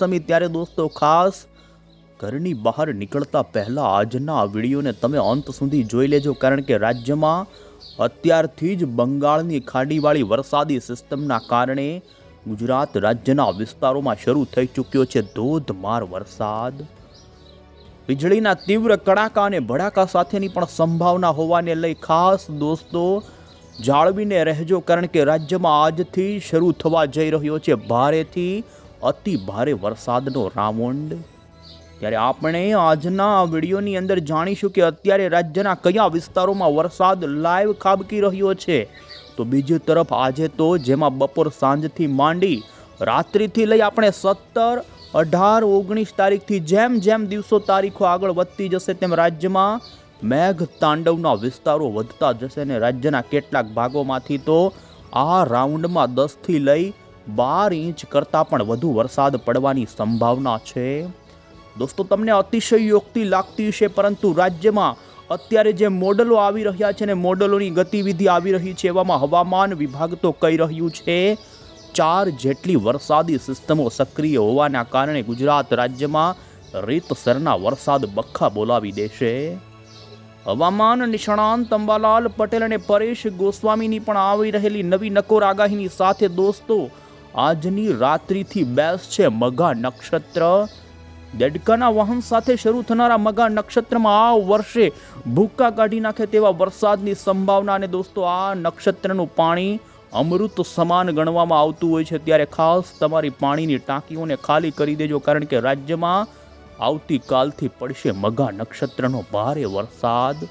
તમે ત્યારે દોસ્તો ખાસ ઘરની બહાર નીકળતા પહેલાં આજના વિડીયોને તમે અંત સુધી જોઈ લેજો. કારણ કે રાજ્યમાં અત્યારથી જ બંગાળની ખાડીવાળી વરસાદી સિસ્ટમના કારણે ગુજરાત રાજ્યના વિસ્તારોમાં શરૂ થઈ ચૂક્યો છે ધોધમાર વરસાદ. વીજળીના તીવ્ર કડાકા અને ભડાકા સાથેની પણ સંભાવના હોવાને લઈ ખાસ દોસ્તો જાળવીને રહેજો. કારણ કે રાજ્યમાં આજથી શરૂ થવા જઈ રહ્યો છે. ભારેથી અતિ ભારે વરસાદનો રાઉન્ડ. ત્યારે આપણે આજના વિડીયોની અંદર જાણીશું કે અત્યારે રાજ્યના કયા વિસ્તારોમાં વરસાદ લાઈવ ખાબકી રહ્યો છે. તો બીજી તરફ આજે તો જેમાં બપોર સાંજથી માંડી રાત્રિથી લઈ આપણે સત્તર, અઢાર, ઓગણીસ તારીખથી જેમ જેમ દિવસો તારીખો આગળ વધતી જશે તેમ રાજ્યમાં મેઘ તાંડવના વિસ્તારો વધતા જશે અને રાજ્યના કેટલાક ભાગોમાંથી તો આ રાઉન્ડમાં દસથી લઈ બાર ઇંચ કરતાં પણ વધુ વરસાદ પડવાની સંભાવના છે. દોસ્તો, તમને અતિશયોક્તિ લાગતી છે પરંતુ રાજ્યમાં અત્યારે જે મોડલો આવી રહ્યા છે ને મોડલોની ગતિવિધિ આવી રહી છે, એવામાં હવામાન વિભાગ તો કહી રહ્યું છે, ચાર જેટલી વરસાદી સિસ્ટમો સક્રિય હોવાના કારણે ગુજરાત રાજ્યમાં રીતસરના વરસાદ બખ્ખા બોલાવી દેશે. હવામાન નિષ્ણાંત અંબાલાલ પટેલ અને પરેશ ગોસ્વામીની પણ આવી રહેલી નવી નકોર આગાહીની સાથે દોસ્તો આજની રાત્રિથી બેસ છે મઘા નક્ષત્ર. દેડકાના વાહન સાથે શરૂ થનારા મગા નક્ષત્રમાં આ વર્ષે ભૂક્કા કાઢી નાખે તેવા વરસાદની સંભાવના અને દોસ્તો, આ નક્ષત્રનું પાણી અમૃત સમાન ગણવામાં આવતું હોય છે. ત્યારે ખાસ તમારી પાણીની ટાંકીઓને ખાલી કરી દેજો, કારણ કે રાજ્યમાં આવતીકાલથી પડશે મઘા નક્ષત્રનો ભારે વરસાદ.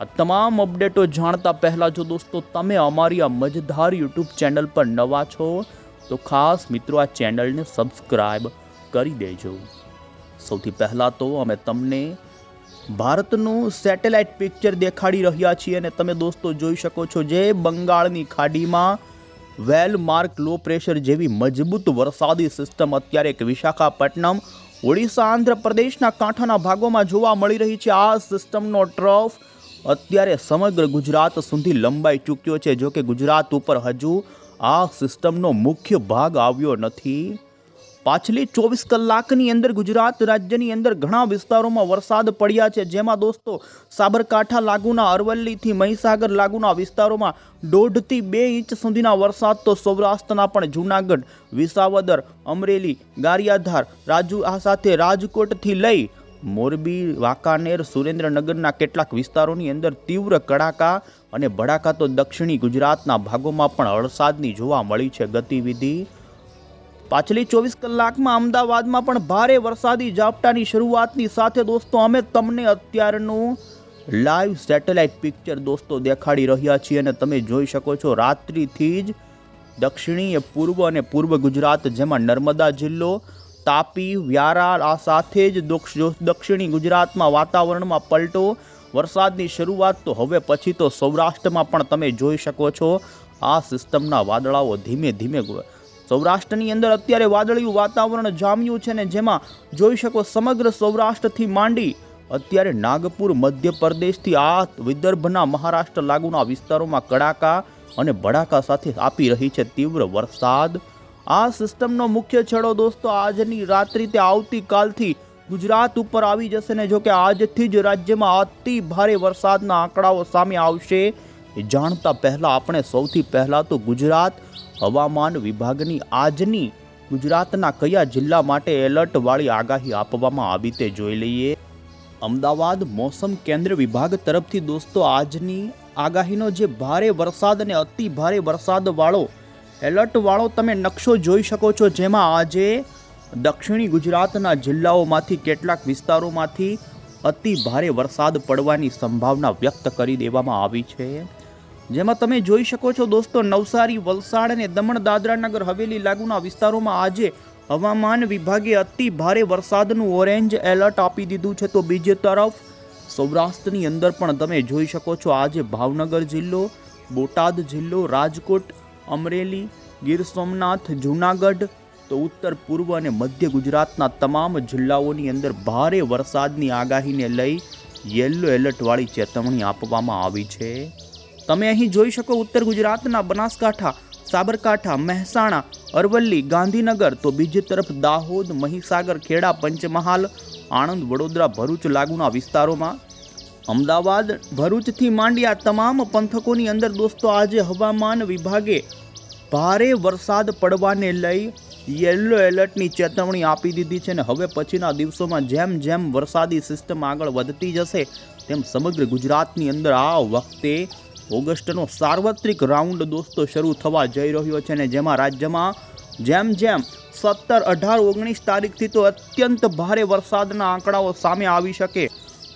આ તમામ અપડેટો જાણતા પહેલાં જો દોસ્તો, તમે અમારી આ મજધાર યુટ્યુબ ચેનલ પર નવા છો તો ખાસ મિત્રો આ ચેનલને સબસ્ક્રાઈબ કરી દેજો. સૌથી પહેલાં તો અમે તમને ભારતનું સેટેલાઇટ પિક્ચર દેખાડી રહ્યા છીએ અને તમે દોસ્તો જોઈ શકો છો જે બંગાળની ખાડીમાં વેલ માર્ક લો પ્રેશર જેવી મજબૂત વરસાદી સિસ્ટમ અત્યારે એક વિશાખાપટ્ટનમ, ઓડિશા, આંધ્રપ્રદેશના કાંઠાના ભાગોમાં જોવા મળી રહી છે. આ સિસ્ટમનો ટ્રફ અત્યારે સમગ્ર ગુજરાત સુધી લંબાઈ ચૂક્યો છે. જો કે ગુજરાત ઉપર હજુ આ સિસ્ટમનો મુખ્ય ભાગ આવ્યો નથી. પાછલી ચોવીસ કલાકની અંદર ગુજરાત રાજ્યની અંદર ઘણા વિસ્તારોમાં વરસાદ પડ્યા છે. જેમાં દોસ્તો, સાબરકાંઠા લાગુના, અરવલ્લીથી મહીસાગર લાગુના વિસ્તારોમાં દોઢથી બે ઇંચ સુધીના વરસાદ. તો સૌરાષ્ટ્રના પણ જૂનાગઢ, વિસાવદર, અમરેલી, ગારિયાધાર, રાજુ, આ સાથે રાજકોટથી લઈ મોરબી, વાંકાનેર, સુરેન્દ્રનગરના કેટલાક વિસ્તારોની અંદર તીવ્ર કડાકા અને ભડાકા તો દક્ષિણી ગુજરાતના ભાગોમાં પણ વરસાદની જોવા મળી છે ગતિવિધિ. પાછલી ચોવીસ કલાકમાં અમદાવાદમાં પણ ભારે વરસાદી ઝાપટાની શરૂઆતની સાથે દોસ્તો, અમે તમને અત્યારનું લાઈવ સેટેલાઇટ પિક્ચર દોસ્તો દેખાડી રહ્યા છીએ અને તમે જોઈ શકો છો રાત્રિથી જ દક્ષિણીય, પૂર્વ અને પૂર્વ ગુજરાત જેમાં નર્મદા જિલ્લો, તાપી વ્યારા આ સાથે જ દક્ષ- દક્ષિણી ગુજરાતમાં વાતાવરણમાં પલટો વરસાદની શરૂઆત તો હવે પછી તો સૌરાષ્ટ્રમાં પણ તમે જોઈ શકો છો. આ સિસ્ટમના વાદળાઓ ધીમે ધીમે સૌરાષ્ટ્રની અંદર અત્યારે વાદળિયું વાતાવરણ જામ્યું છે ને જેમાં જોઈ શકો સમગ્ર સૌરાષ્ટ્રથી માંડી અત્યારે નાગપુર, મધ્યપ્રદેશથી આ વિદર્ભના મહારાષ્ટ્ર લાગુના વિસ્તારોમાં કડાકા અને ભડાકા સાથે આપી રહી છે તીવ્ર વરસાદ. આ સિસ્ટમનો મુખ્ય છેડો દોસ્તો આજની રાત્રિ તે આવતીકાલથી ગુજરાત ઉપર આવી જશે ને જોકે આજથી જ રાજ્યમાં અતિ ભારે વરસાદના આંકડાઓ સામે આવશે. એ જાણતા પહેલાં આપણે સૌથી પહેલાં તો ગુજરાત હવામાન વિભાગની આજની ગુજરાતના કયા જિલ્લા માટે એલર્ટવાળી આગાહી આપવામાં આવી તે જોઈ લઈએ. અમદાવાદ મોસમ કેન્દ્ર વિભાગ તરફથી દોસ્તો આજની આગાહીનો જે ભારે વરસાદ અને અતિ ભારે વરસાદવાળો એલર્ટવાળો તમે નકશો જોઈ શકો છો જેમાં આજે દક્ષિણી ગુજરાતના જિલ્લાઓમાંથી કેટલાક વિસ્તારોમાંથી અતિ ભારે વરસાદ પડવાની સંભાવના વ્યક્ત કરી દેવામાં આવી છે. જેમાં તમે જોઈ શકો છો દોસ્તો, નવસારી, વલસાડ અને દમણ દાદરા નગર હવેલી લાગુના વિસ્તારોમાં આજે હવામાન વિભાગે અતિ ભારે વરસાદનું ઓરેન્જ એલર્ટ આપી દીધું છે. તો બીજી તરફ સૌરાષ્ટ્રની અંદર પણ તમે જોઈ શકો છો આજે ભાવનગર જિલ્લો, બોટાદ જિલ્લો, રાજકોટ, અમરેલી, ગીર સોમનાથ, જૂનાગઢ તો ઉત્તર, પૂર્વ અને મધ્ય ગુજરાતના તમામ જિલ્લાઓની અંદર ભારે વરસાદની આગાહીને લઈ યલો એલર્ટવાળી ચેતવણી આપવામાં આવી છે. તમે અહીં જોઈ શકો ઉત્તર ગુજરાતના બનાસકાંઠા, સાબરકાંઠા, મહેસાણા, અરવલ્લી, ગાંધીનગર, તો બીજી તરફ દાહોદ, મહીસાગર, ખેડા, પંચમહાલ, આણંદ, વડોદરા, ભરૂચ લાગુના વિસ્તારોમાં. અમદાવાદ, ભરૂચથી માંડી આ તમામ પંથકોની અંદર દોસ્તો, આજે હવામાન વિભાગે ભારે વરસાદ પડવાને લઈ યલો એલર્ટની ચેતવણી આપી દીધી છે અને હવે પછીના દિવસોમાં જેમ જેમ વરસાદી સિસ્ટમ આગળ વધતી જશે, તેમ સમગ્ર ગુજરાતની અંદર આ વખતે ઓગસ્ટનો સાર્વત્રિક રાઉન્ડ દોસ્તો શરૂ થવા જઈ રહ્યો છે અને જેમાં રાજ્યમાં જેમ જેમ સત્તર અઢાર ઓગણીસ તારીખથી તો અત્યંત ભારે વરસાદના આંકડાઓ સામે આવી શકે.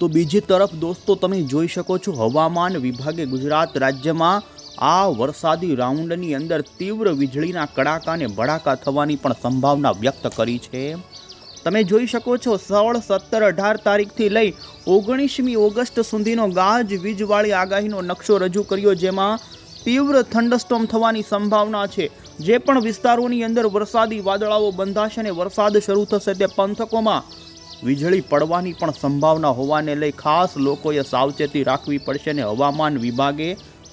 તો બીજી તરફ દોસ્તો તમે જોઈ શકો છો હવામાન વિભાગે ગુજરાત રાજ્યમાં આ વરસાદી રાઉન્ડની અંદર તીવ્ર વીજળીના કડાકા અને ભડાકા થવાની પણ સંભાવના વ્યક્ત કરી છે. તમે જોઈ શકો છો, સોળ, સત્તર, અઢાર તારીખથી લઈ ઓગણીસમી ઓગસ્ટ સુધીનો ગાજ વીજવાળી આગાહીનો નકશો રજૂ કર્યો જેમાં તીવ્ર થંડસ્ટોમ થવાની સંભાવના છે. જે પણ વિસ્તારોની અંદર વરસાદી વાદળાઓ બંધાશે અને વરસાદ શરૂ થશે તે પંથકોમાં વીજળી પડવાની પણ સંભાવના હોવાને લઈ ખાસ લોકોએ સાવચેતી રાખવી પડશે અને હવામાન વિભાગે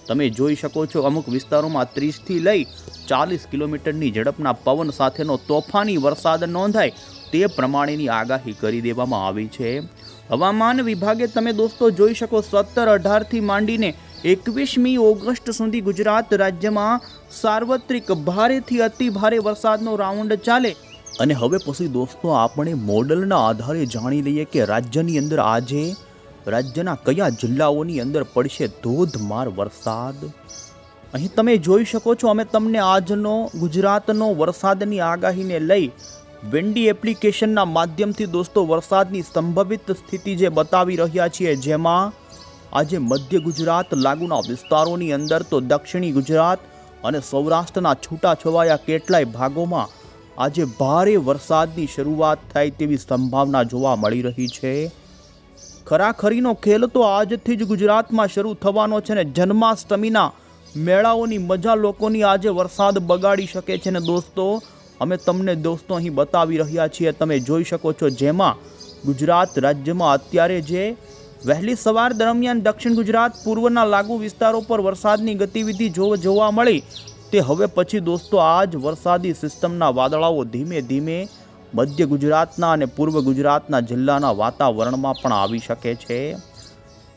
તમે જોઈ શકો છો અમુક વિસ્તારોમાં ત્રીસથી લઈ ચાલીસ કિલોમીટરની ઝડપના પવન સાથેનો તોફાની વરસાદ નોંધાય તે પ્રમાણેની આગાહી કરી દેવામાં આવી છે. હવામાન વિભાગે તમે દોસ્તો જોઈ શકો સત્તર અઢારથી માંડીને એકવીસમી ઓગસ્ટ સુધી ગુજરાત રાજ્યમાં સાર્વત્રિક ભારેથી અતિ ભારે વરસાદનો રાઉન્ડ ચાલે. અને હવે પછી દોસ્તો આપણે મોડલના આધારે જાણી લઈએ કે રાજ્યની અંદર આજે રાજ્યના કયા જિલ્લાઓની અંદર પડશે ધોધમાર વરસાદ? અહીં તમે જોઈ શકો છો, અમે તમને આજનો, ગુજરાતનો વરસાદની આગાહીને લઈ વેન્ડી એપ્લિકેશનના માધ્યમથી દોસ્તો, વરસાદની સંભવિત સ્થિતિ જે બતાવી રહ્યા છીએ, જેમાં આજે મધ્ય ગુજરાત લાગુના વિસ્તારોની અંદર તો દક્ષિણી ગુજરાત અને સૌરાષ્ટ્રના છૂટાછવાયા કેટલાય ભાગોમાં આજે ભારે વરસાદની શરૂઆત થાય તેવી સંભાવના જોવા મળી રહી છે. ખરાખરીનો ખેલ તો આજથી જ ગુજરાતમાં શરૂ થવાનો છે ને જન્માષ્ટમીના મેળાઓની મજા લોકોની આજે વરસાદ બગાડી શકે છે ને દોસ્તો, અમે તમને દોસ્તો અહીં બતાવી રહ્યા છીએ, તમે જોઈ શકો છો જેમાં ગુજરાત રાજ્યમાં અત્યારે જે વહેલી સવાર દરમિયાન દક્ષિણ ગુજરાત પૂર્વના લાગુ વિસ્તારો પર વરસાદની ગતિવિધિ જોવા મળી, તે હવે પછી દોસ્તો આ જ વરસાદી સિસ્ટમના વાદળાઓ ધીમે ધીમે મધ્ય ગુજરાતના અને પૂર્વ ગુજરાતના જિલ્લાના વાતાવરણમાં પણ આવી શકે છે.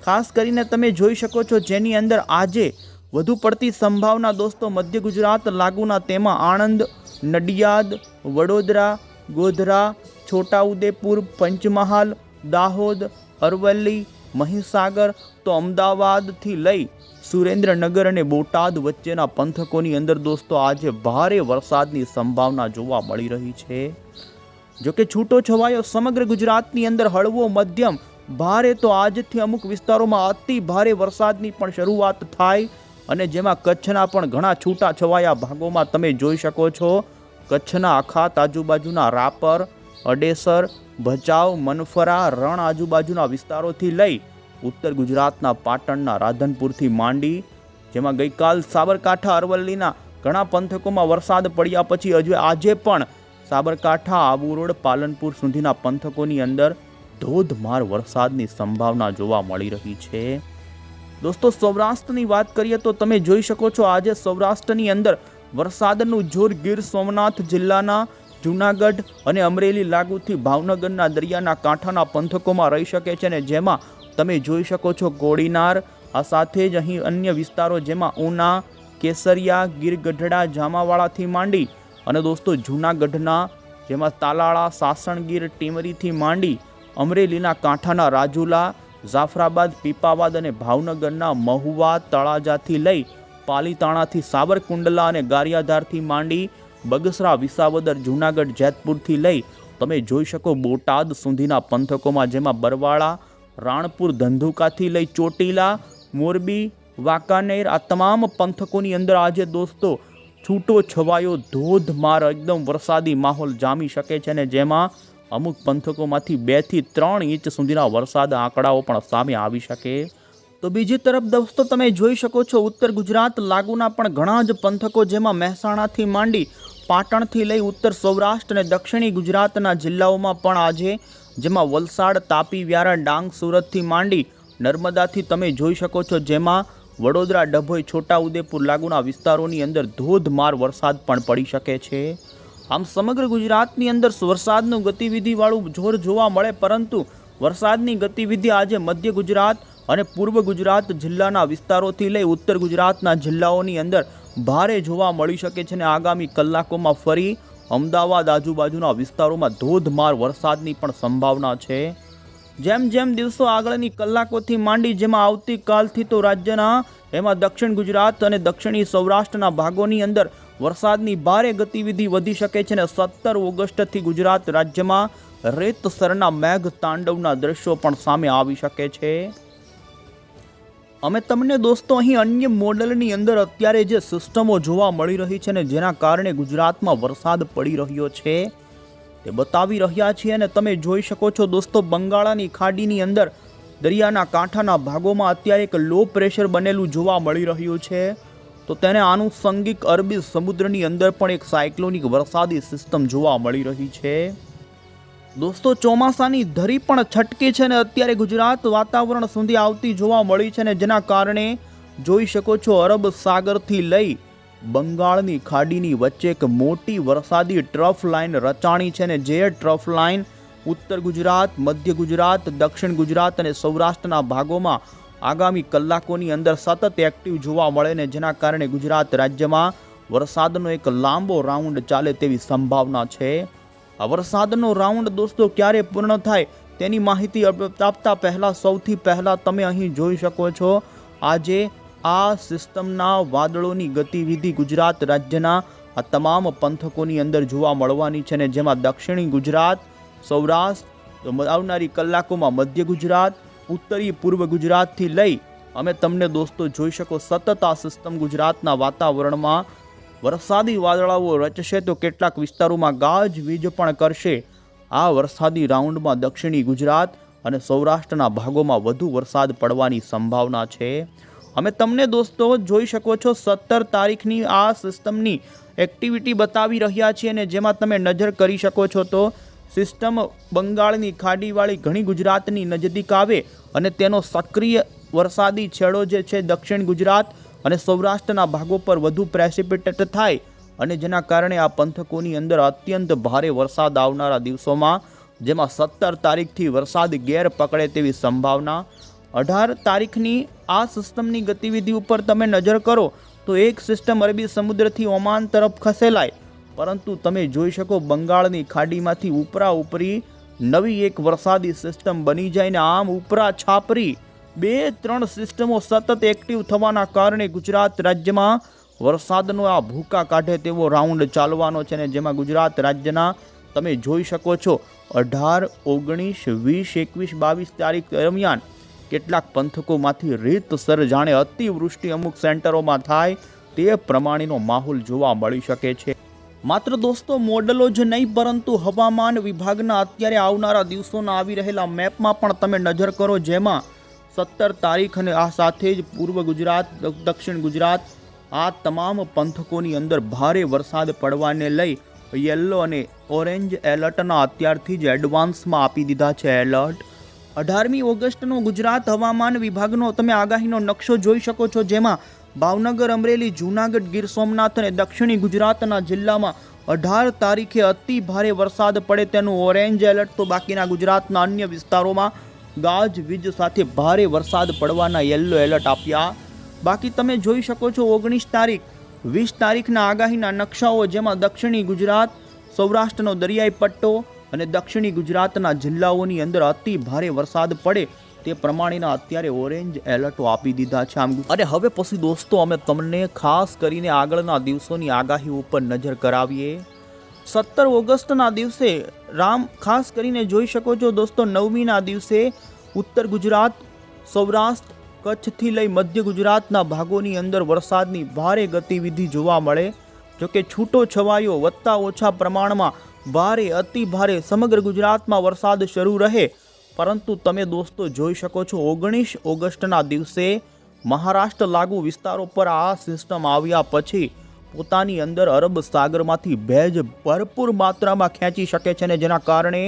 ખાસ કરીને તમે જોઈ શકો છો જેની અંદર આજે વધુ પડતી સંભાવના દોસ્તો મધ્ય ગુજરાત લાગુના તેમાં આણંદ, નડિયાદ, વડોદરા, ગોધરા, છોટાઉદેપુર, પંચમહાલ, દાહોદ, અરવલ્લી, મહીસાગર તો અમદાવાદથી લઈ સુરેન્દ્રનગર અને બોટાદ વચ્ચેના પંથકોની અંદર દોસ્તો આજે ભારે વરસાદની સંભાવના જોવા મળી રહી છે. જોકે છૂટો છવાયો સમગ્ર ગુજરાતની અંદર હળવો મધ્યમ. ભારે તો આજથી અમુક વિસ્તારોમાં અતિ ભારે વરસાદની પણ શરૂઆત થાય અને જેમાં કચ્છના પણ ઘણા છૂટા છવાયા ભાગોમાં તમે જોઈ શકો છો. કચ્છના અખાત આજુબાજુના રાપર, અડેસર, ભચાઉ, મનફરા, રણ આજુબાજુના વિસ્તારોથી લઈ ઉત્તર ગુજરાતના પાટણના રાધનપુરથી માંડી, જેમાં ગઈકાલ સાબરકાંઠા, અરવલ્લીના ઘણા પંથકોમાં વરસાદ પડ્યા પછી હજુ આજે પણ સાબરકાંઠા આબુ રોડ પાલનપુર સુધીના પંથકોની અંદર ધોધમાર વરસાદની સંભાવના જોવા મળી રહી છે. દોસ્તો, સૌરાષ્ટ્રની વાત કરીએ તો તમે જોઈ શકો છો આજે સૌરાષ્ટ્રની અંદર વરસાદનું જોર ગીર સોમનાથ જિલ્લાના જૂનાગઢ અને અમરેલી લાગુથી ભાવનગરના દરિયાના કાંઠાના પંથકોમાં રહી શકે છે અને જેમાં તમે જોઈ શકો છો કોડીનાર, આ સાથે જ અહીં અન્ય વિસ્તારો જેમાં ઉના, કેસરિયા ગીર ગઢડા જામાવાળાથી માંડી અને દોસ્તો, જૂનાગઢના જેમાં તાલાળા, સાસણગીર, ટીમરીથી માંડી અમરેલીના કાંઠાના રાજુલા, જાફરાબાદ, પીપાવાદ અને ભાવનગરના મહુવા તળાજાથી લઈ પાલીતાણાથી સાવરકુંડલા અને ગારિયાધારથી માંડી બગસરા, વિસાવદર, જૂનાગઢ, જેતપુરથી લઈ તમે જોઈ શકો બોટાદ સુધીના પંથકોમાં, જેમાં બરવાળા, રાણપુર, ધંધુકાથી લઈ ચોટીલા, મોરબી, વાંકાનેર આ તમામ પંથકોની અંદર આજે દોસ્તો છૂટો છવાયો ધોધમાર એકદમ વરસાદી માહોલ જામી શકે છે અને જેમાં અમુક પંથકોમાંથી બેથી ત્રણ ઇંચ સુધીના વરસાદ આંકડાઓ પણ સામે આવી શકે. તો બીજી તરફ દોસ્તો, તમે જોઈ શકો છો ઉત્તર ગુજરાત લાગુના પણ ઘણા જ પંથકો જેમાં મહેસાણાથી માંડી પાટણથી લઈ ઉત્તર સૌરાષ્ટ્ર અને દક્ષિણી ગુજરાતના જિલ્લાઓમાં પણ આજે, જેમાં વલસાડ, તાપી વ્યારા ડાંગ, સુરતથી માંડી નર્મદાથી તમે જોઈ શકો છો જેમાં વડોદરા, ડભોઈ છોટાઉદેપુર લાગુના વિસ્તારોની અંદર ધોધમાર વરસાદ પણ પડી શકે છે. આમ સમગ્ર ગુજરાતની અંદર વરસાદનું ગતિવિધિવાળું જોર જોવા મળે, પરંતુ વરસાદની ગતિવિધિ આજે મધ્ય ગુજરાત અને પૂર્વ ગુજરાત જિલ્લાના વિસ્તારોથી લઈ ઉત્તર ગુજરાતના જિલ્લાઓની અંદર ભારે જોવા મળી શકે છે અને આગામી કલાકોમાં ફરી અમદાવાદ આજુબાજુના વિસ્તારોમાં ધોધમાર વરસાદની પણ સંભાવના છે. જેમ જેમ દિવસો આગળની કલાકોથી માંડી જેમાં આવતીકાલથી તો રાજ્યના, એમાં દક્ષિણ ગુજરાત અને દક્ષિણી સૌરાષ્ટ્રના ભાગોની અંદર વરસાદની ભારે ગતિવિધિ વધી શકે છે અને સત્તર ઓગસ્ટથી ગુજરાત રાજ્યમાં રેતસરના મેઘ તાંડવના દ્રશ્યો પણ સામે આવી શકે છે. અમે તમને દોસ્તો અહીં અન્ય મોડલની અંદર અત્યારે જે સિસ્ટમો જોવા મળી રહી છે ને જેના કારણે ગુજરાતમાં વરસાદ પડી રહ્યો છે. તે બતાવી રહ્યા છીએ અને તમે જોઈ શકો છો દોસ્તો, બંગાળાની ખાડીની અંદર, દરિયાના કાંઠાના ભાગોમાં અત્યારે એક લો પ્રેશર બનેલું જોવા મળી રહ્યું છે. તો તેને આનુષંગિક અરબી સમુદ્રની અંદર પણ એક સાયક્લોનિક વરસાદી સિસ્ટમ જોવા મળી રહી છે. દોસ્તો, ચોમાસાની ધરી પણ છટકી છે ને અત્યારે ગુજરાત વાતાવરણ સુધી આવતી જોવા મળી છે ને જેના કારણે જોઈ શકો છો અરબ સાગરથી લઈ બંગાળની ખાડીની વચ્ચે એક મોટી વરસાદી ટ્રફ લાઇન રચાણી છે ને જે ટ્રફ લાઇન ઉત્તર ગુજરાત, મધ્ય ગુજરાત, દક્ષિણ ગુજરાત અને સૌરાષ્ટ્રના ભાગોમાં આગામી કલાકોની અંદર સતત એક્ટિવ જોવા મળે ને જેના કારણે ગુજરાત રાજ્યમાં વરસાદનો એક લાંબો રાઉન્ડ ચાલે તેવી સંભાવના છે. આ વરસાદનો રાઉન્ડ દોસ્તો ક્યારે પૂર્ણ થાય તેની માહિતી આપતા પહેલાં સૌથી પહેલાં તમે અહીં જોઈ શકો છો. આજે આ સિસ્ટમના વાદળોની ગતિવિધિ ગુજરાત રાજ્યના આ તમામ પંથકોની અંદર જોવા મળવાની છે ને જેમાં દક્ષિણી ગુજરાત, સૌરાષ્ટ્ર આવનારી કલાકોમાં મધ્ય ગુજરાત, ઉત્તરી, પૂર્વ ગુજરાતથી લઈ અમે તમને દોસ્તો જોઈ શકો સતત આ સિસ્ટમ ગુજરાતના વાતાવરણમાં. વરસાદી વાદળાઓ રચશે તો કેટલાક વિસ્તારોમાં ગાજવીજ પણ કરશે. આ વરસાદી રાઉન્ડમાં દક્ષિણી ગુજરાત અને સૌરાષ્ટ્રના ભાગોમાં વધુ વરસાદ પડવાની સંભાવના છે. અમે તમને દોસ્તો જોઈ શકો છો સત્તર તારીખની આ સિસ્ટમની એક્ટિવિટી બતાવી રહ્યા છીએ અને જેમાં તમે નજર કરી શકો છો તો સિસ્ટમ બંગાળની, ખાડીવાળી, ઘણી ગુજરાતની નજદીક આવે અને તેનો સક્રિય વરસાદી છેડો જે છે દક્ષિણ ગુજરાત અને સૌરાષ્ટ્રના ભાગો પર વધુ પ્રેસિપિટેટ થાય અને જેના કારણે આ પંથકોની અંદર અત્યંત ભારે વરસાદ આવનારા દિવસોમાં, જેમાં સત્તર તારીખથી વરસાદ ગેર પકડે તેવી સંભાવના. અઢાર તારીખની આ સિસ્ટમની ગતિવિધિ ઉપર તમે નજર કરો, તો એક સિસ્ટમ અરબી સમુદ્રથી ઓમાન તરફ ખસેલાય. પરંતુ તમે જોઈ શકો બંગાળની ખાડીમાંથી ઉપરા ઉપરી નવી એક વરસાદી સિસ્ટમ બની જાય ને આમ ઉપરા છાપરી. બે ત્રણ સિસ્ટમો સતત એક્ટિવ થવાના કારણે ગુજરાત રાજ્યમાં વરસાદનો આ ભૂકા કાઢે તેવો રાઉન્ડ ચાલવાનો છે ને જેમાં ગુજરાત રાજ્યના તમે જોઈ શકો છો અઢાર, ઓગણીસ, વીસ, એકવીસ, બાવીસ તારીખ દરમિયાન કેટલાક પંથકોમાંથી રીતસર જાણે અતિવૃષ્ટિ અમુક સેન્ટરોમાં થાય તે પ્રમાણેનો માહોલ જોવા મળી શકે છે. માત્ર દોસ્તો, મોડલો જ નહીં, પરંતુ હવામાન વિભાગના અત્યારે આવનારા દિવસોના આવી રહેલા મેપમાં પણ તમે નજર કરો જેમાં સત્તર તારીખ અને આ સાથે જ પૂર્વ ગુજરાત દક્ષિણ ગુજરાત, આ તમામ પંથકોની અંદર ભારે વરસાદ પડવાને લઈ યલો અને ઓરેન્જ એલર્ટના અત્યારથી જ એડવાન્સમાં આપી દીધા છે એલર્ટ. અઢારમી ઓગસ્ટનો ગુજરાત હવામાન વિભાગનો તમે આગાહીનો નકશો જોઈ શકો છો, જેમાં ભાવનગર, અમરેલી, જૂનાગઢ, ગીર સોમનાથ અને દક્ષિણી ગુજરાતના જિલ્લામાં અઢાર તારીખે અતિ ભારે વરસાદ પડે તેનું ઓરેન્જ એલર્ટ. તો બાકીના ગુજરાતના અન્ય વિસ્તારોમાં ગાજવીજ સાથે ભારે વરસાદ પડવાના યલો એલર્ટ આપ્યા. બાકી તમે જોઈ શકો છો ઓગણીસ તારીખ, વીસ તારીખના આગાહીના નકશાઓ, જેમાં દક્ષિણી ગુજરાત, સૌરાષ્ટ્રનો દરિયાઈ પટ્ટો અને દક્ષિણી ગુજરાતના જિલ્લાઓની અંદર અતિ ભારે વરસાદ પડે તે પ્રમાણેના અત્યારે ઓરેન્જ એલર્ટો આપી દીધા છે. આમ અને હવે પછી દોસ્તો અમે તમને ખાસ કરીને આગળના દિવસોની આગાહી ઉપર નજર કરાવીએ. સત્તર ઓગસ્ટના દિવસે રામ ખાસ કરીને જોઈ શકો છો દોસ્તો, નવમીના દિવસે ઉત્તર ગુજરાત, સૌરાષ્ટ્ર, કચ્છથી લઈ મધ્ય ગુજરાતના ભાગોની અંદર વરસાદની ભારે ગતિવિધિ જોવા મળે. જોકે છૂટો છવાયો વત્તા ઓછા પ્રમાણમાં ભારે, અતિ ભારે, સમગ્ર ગુજરાતમાં વરસાદ શરૂ રહે. પરંતુ તમે દોસ્તો જોઈ શકો છો, ઓગણીસ ઓગસ્ટના દિવસે મહારાષ્ટ્ર લાગુ વિસ્તારો પર આ સિસ્ટમ આવ્યા પછી પોતાની અંદર અરબ સાગરમાંથી ભેજ ભરપૂર માત્રામાં ખેંચી શકે છે ને જેના કારણે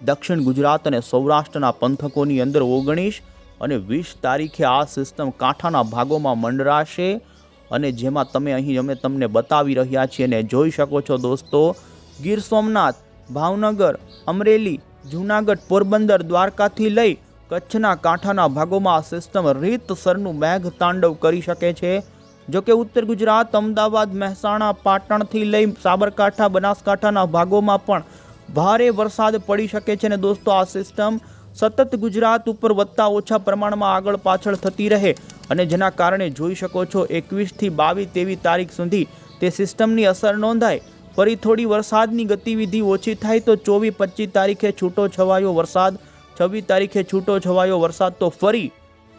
દક્ષિણ ગુજરાત અને સૌરાષ્ટ્રના પંથકોની અંદર ઓગણીસ અને વીસ તારીખે આ સિસ્ટમ કાંઠાના ભાગોમાં મંડરાશે. અને જેમાં તમે અહીં અમે તમને બતાવી રહ્યા છીએ અને જોઈ શકો છો દોસ્તો ગીર સોમનાથ, ભાવનગર, અમરેલી, જૂનાગઢ, પોરબંદર, દ્વારકાથી લઈ કચ્છના કાંઠાના ભાગોમાં આ સિસ્ટમ રીતસરનું મેઘ તાંડવ કરી શકે છે. જો કે ઉત્તર ગુજરાત, અમદાવાદ, મહેસાણા, પાટણથી લઈ સાબરકાંઠા, બનાસકાંઠાના ભાગોમાં પણ ભારે વરસાદ પડી શકે છે અને દોસ્તો, આ સિસ્ટમ સતત ગુજરાત ઉપર વધતા ઓછા પ્રમાણમાં આગળ પાછળ થતી રહે અને જેના કારણે જોઈ શકો છો એકવીસથી બાવીસ તેવી તારીખ સુધી તે સિસ્ટમની અસર નોંધાય. ફરી થોડી વરસાદની ગતિવિધિ ઓછી થાય તો ચોવીસ પચીસ તારીખે છૂટો છવાયો વરસાદ, છવ્વીસ તારીખે છૂટો છવાયો વરસાદ તો ફરી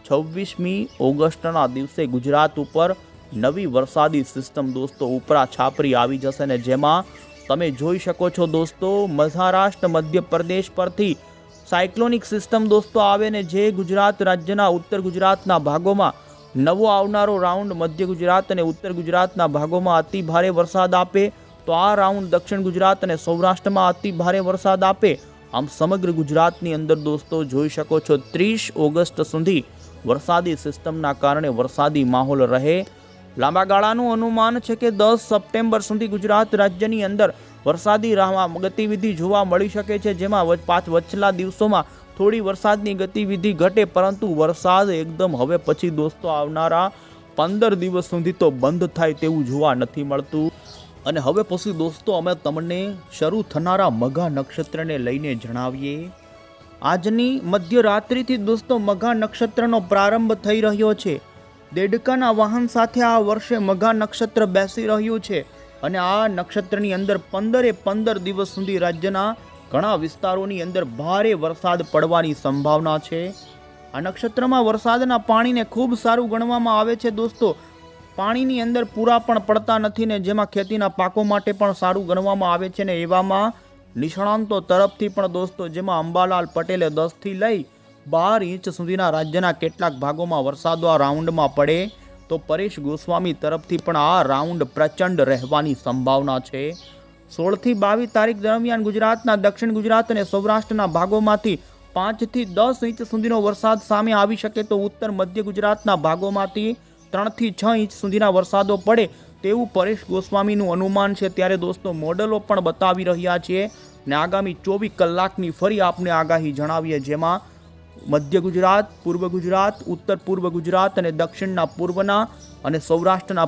છવ્વીસમી ઓગસ્ટના દિવસે ગુજરાત ઉપર નવી વરસાદી સિસ્ટમ દોસ્તો ઉપરા છાપરી આવી જશે ને જેમાં તમે જોઈ શકો છો દોસ્તો મહારાષ્ટ્ર, મધ્યપ્રદેશ પરથી સાયક્લોનિક સિસ્ટમ દોસ્તો આવે ને જે ગુજરાત રાજ્યના, ઉત્તર ગુજરાતના ભાગોમાં નવો આવનારો રાઉન્ડ મધ્ય ગુજરાત અને ઉત્તર ગુજરાતના ભાગોમાં અતિ ભારે વરસાદ આપે તો આ રાઉન્ડ દક્ષિણ ગુજરાત અને સૌરાષ્ટ્રમાં અતિ ભારે વરસાદ આપે. આમ સમગ્ર ગુજરાતની અંદર દોસ્તો જોઈ શકો છો ત્રીસ ઓગસ્ટ સુધી વરસાદી સિસ્ટમના કારણે વરસાદી માહોલ રહે. લાંબા ગાળાનું અનુમાન છે કે દસ સપ્ટેમ્બર સુધી ગુજરાત રાજ્યની અંદર વરસાદી ગતિવિધિ જોવા મળી શકે છે, જેમાં પાંચ વચલા દિવસોમાં થોડી વરસાદની ગતિવિધિ ઘટે, પરંતુ વરસાદ એકદમ હવે પછી દોસ્તો આવનારા પંદર દિવસ સુધી તો બંધ થાય તેવું જોવા નથી મળતું. અને હવે પછી દોસ્તો અમે તમને શરૂ થનારા મઘા નક્ષત્રને લઈને જણાવીએ. આજની મધ્યરાત્રિથી દોસ્તો મઘા નક્ષત્રનો પ્રારંભ થઈ રહ્યો છે. દેડકાના વાહન સાથે આ વર્ષે મઘા નક્ષત્ર બેસી રહ્યું છે અને આ નક્ષત્રની અંદર પંદરે પંદર દિવસ સુધી રાજ્યના ઘણા વિસ્તારોની અંદર ભારે વરસાદ પડવાની સંભાવના છે. આ નક્ષત્રમાં વરસાદના પાણીને ખૂબ સારું ગણવામાં આવે છે દોસ્તો. પાણીની અંદર પૂરા પણ પડતા નથી ને જેમાં ખેતીના પાકો માટે પણ સારું ગણવામાં આવે છે ને એવામાં નિષ્ણાંતો તરફથી પણ દોસ્તો જેમાં અંબાલાલ પટેલે દસથી લઈ બાર ઇંચ સુધીના રાજ્યના કેટલાક ભાગોમાં વરસાદો આ રાઉન્ડમાં પડે તો પરેશ ગોસ્વામી તરફથી પણ આ રાઉન્ડ પ્રચંડ રહેવાની સંભાવના છે. સોળથી બાવીસ તારીખ દરમિયાન ગુજરાતના દક્ષિણ ગુજરાત અને સૌરાષ્ટ્રના ભાગોમાંથી પાંચથી દસ ઇંચ સુધીનો વરસાદ સામે આવી શકે તો ઉત્તર મધ્ય ગુજરાતના ભાગોમાંથી ત્રણથી છ ઇંચ સુધીના વરસાદો પડે તેવું પરેશ ગોસ્વામીનું અનુમાન છે. ત્યારે દોસ્તો, મોડલો પણ બતાવી રહ્યા છે ને આગામી ચોવીસ કલાકની ફરી આપને આગાહી જણાવીએ, જેમાં મધ્ય ગુજરાત, પૂર્વ ગુજરાત, ઉત્તર પૂર્વ ગુજરાત અને દક્ષિણના પૂર્વના અને સૌરાષ્ટ્રના